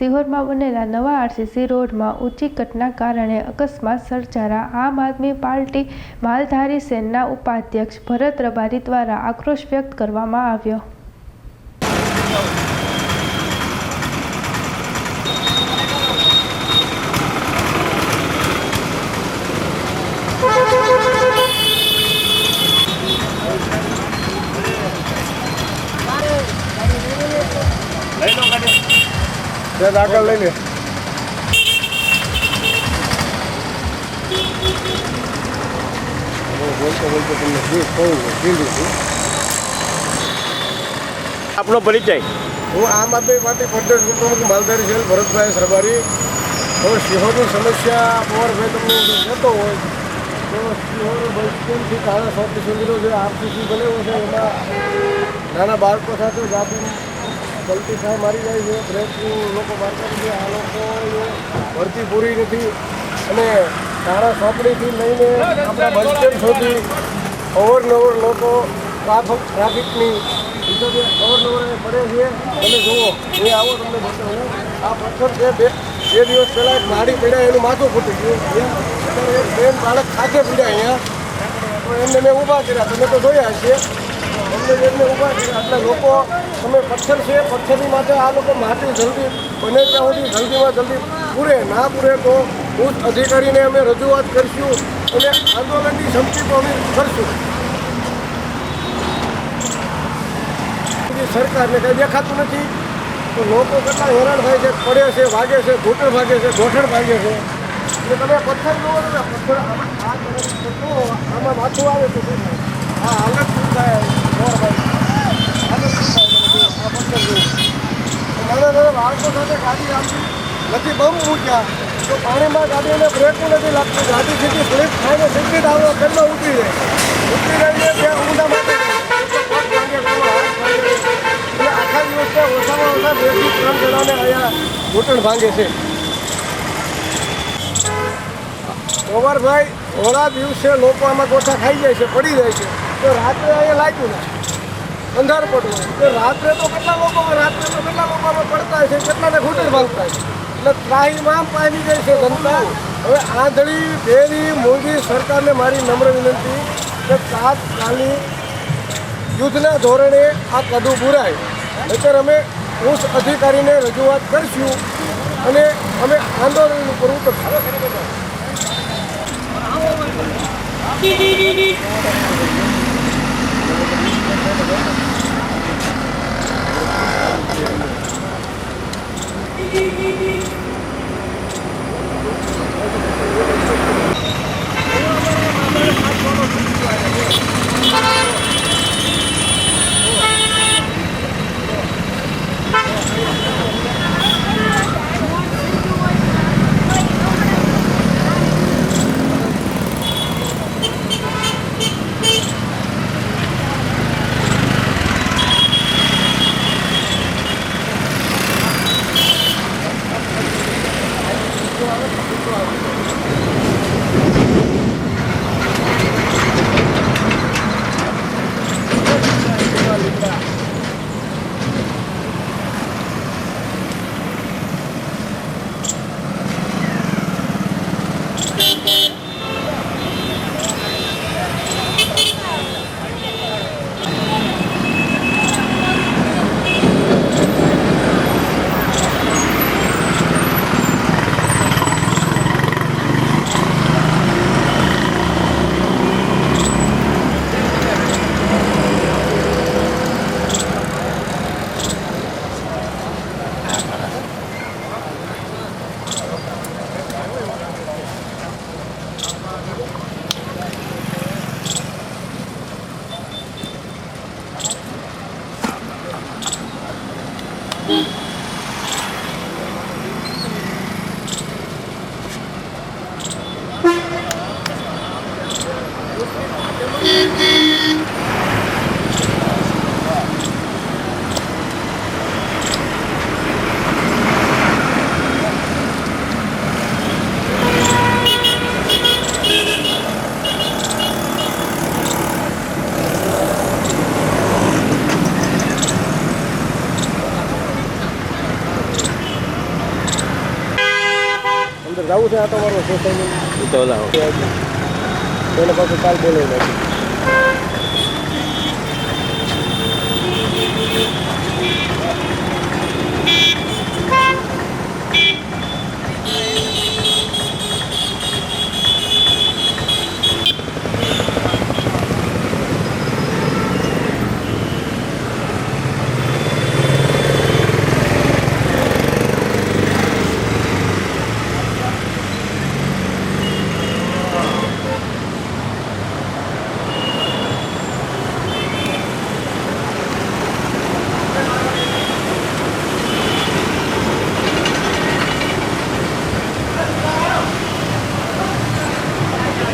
સિહોરમાં બનેલા નવા આરસીસી રોડમાં ઊંચી કટના કારણે અકસ્માત સર્જાતા આમ આદમી પાર્ટી માલધારી સેનના ઉપાધ્યક્ષ ભરત રબારી દ્વારા આક્રોશ વ્યક્ત કરવામાં આવ્યો. ત્યાં આગળ લઈ લે. તમને આપનો પરિચય. હું આમ આદમી પાર્ટી પ્રદેશ ઉપપ્રમુખ માલધારી છે ભરતભાઈ સરબારી. હવે સિંહોની સમસ્યા પવારભાઈ તમને જો કહેતો હોય તો સિંહોનું સ્ટેન્ડથી કાળા ચોક સુધીનો જે આરસીસી બનેલો છે એમાં નાના બાળકો સાથે ગાડી પલટી થાય મારી જાય છે. બ્રેક લોકો મારતા છે. આ લોકો ભરતી પૂરી નથી. અને સારા સોંપણીથી લઈને આપણા બસ સ્ટેન્ડ સુધી અવરનવર લોકો ટ્રાફિક ટ્રાફિકની હિસાબે અવરનવર પડે છે. તમે જુઓ એ આવો તમને બતાવું. આ પથ્થર છે બે બે દિવસ પહેલાં એક માડી પીડ્યા એનું માથું ફૂટી ગયું. એક બેન બાળક ખાતે પીડ્યા અહીંયા. તો એમને મેં ઊભા કર્યા. તમે તો જોયા છે એમને એમને ઊભા કર્યા. એટલે લોકો તમે પથ્થર છે, પથ્થરની માટે આ લોકો માટી જલ્દી બને ત્યાં સુધી જલ્દીમાં જલ્દી પૂરે, ના પૂરે તો ઉચ્ચ અધિકારીને અમે રજૂઆત કરીશું અને આંદોલનની ધમકી પણ અમે કરશું. સરકારને કંઈ દેખાતું નથી. તો લોકો કેટલા હેરાન થાય છે, પડે છે, વાગે છે, ઘૂંટણ ભાગે છે, ગોઠણ ભાગે છે. એટલે તમે પથ્થર જોવો ને પથ્થર આમાં માથું આવે તો આ હાલત થાય ગોરભાઈ હાલત શું થાય તમે જુઓ, આ પથ્થર જુઓ નાના નાના બાળકો સાથે ગાડી આપી નથી બમ મૂક્યા. તો પાણીમાં ગાડીને બ્રેકું નથી લાગતું. ગાડી સીધી સ્લીપ થાય સીધી જ આવે પેલો ઉતરી જાય ઉતરી રહીએ ત્યાં ઊંડા માટે. આખા દિવસમાં ઓછામાં ઓછા બે ત્રણ જણાને અહીંયા ઘૂંટણ ભાંગે છે. ઓવરભાઈ, થોડા દિવસે લોકો આમાં ગોઠા ખાઈ જાય છે, પડી જાય છે. તો રાત્રે અહીંયા લાગ્યું ના. અંધાર પડવું. રાત્રે તો કેટલા લોકો, રાત્રે તો કેટલા લોકોમાં પડતા છે, કેટલાને ઘૂંટણ ભાગતા છે? એટલે ત્રાહીમાં પામી જાય છે જનતા. હવે આંધળી ભેરી મોદી સરકારને મારી નમ્ર વિનંતી કે તાત્કાલિક યુદ્ધના ધોરણે આ કદું પૂરાય નહીતર અમે ઉચ્ચ અધિકારીને રજૂઆત કરીશું અને અમે આંદોલન કરવું તો ઉતરશું Thank you. જવું છે આ તમારો સોસાયટી તો લાવો એને પાછું કાલ બોલાવી નાખ્યું